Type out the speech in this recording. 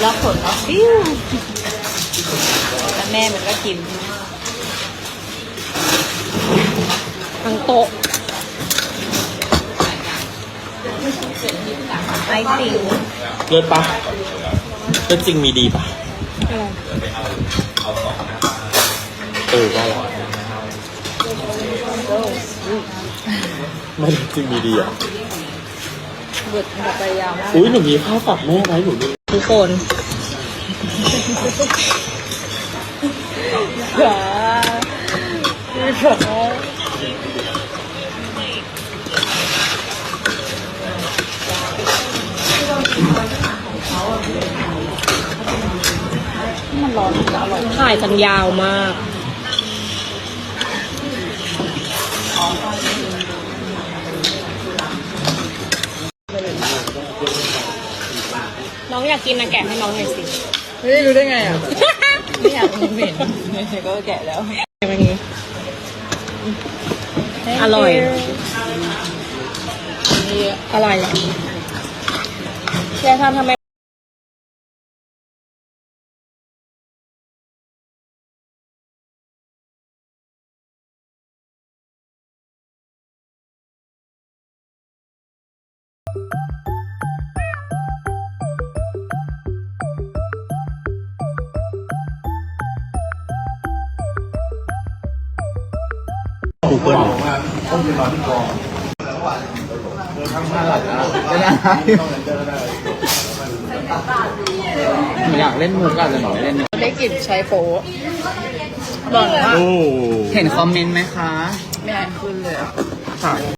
แล้วผลเนาะปิ้วแล้วแม่มันก็กินทั้งโต๊ะไอติมเลิศปะเลิศจริงมีดีปะอะไรเออว่าแล้วไม่เลิศจริงมีดีอะบดแบบไปยาวมากอุ้ยหนูมีข้าวฝากแม่ไว้หนูดู ทุกคนมันร้อนมันจะอร่อยถ่ายกันยาวมาก น้องอยากกินนะแกะให้น้องหน่อยสิ เฮ้ยรู้ได้ไงอะไม่อยากมันเหม็นก็แกะแล้วแบบนี้ อร่อย อร่อยเลยแกทำทำไม กูเกิลอยากเล่นมุกอะแต่หนูไม่เล่นได้กลิ่นใช้โฟบอกว่าโอ้ เห็นคอมเมนต์ไหมคะ ไม่อ่านขึ้นเลยอะ ค่ะ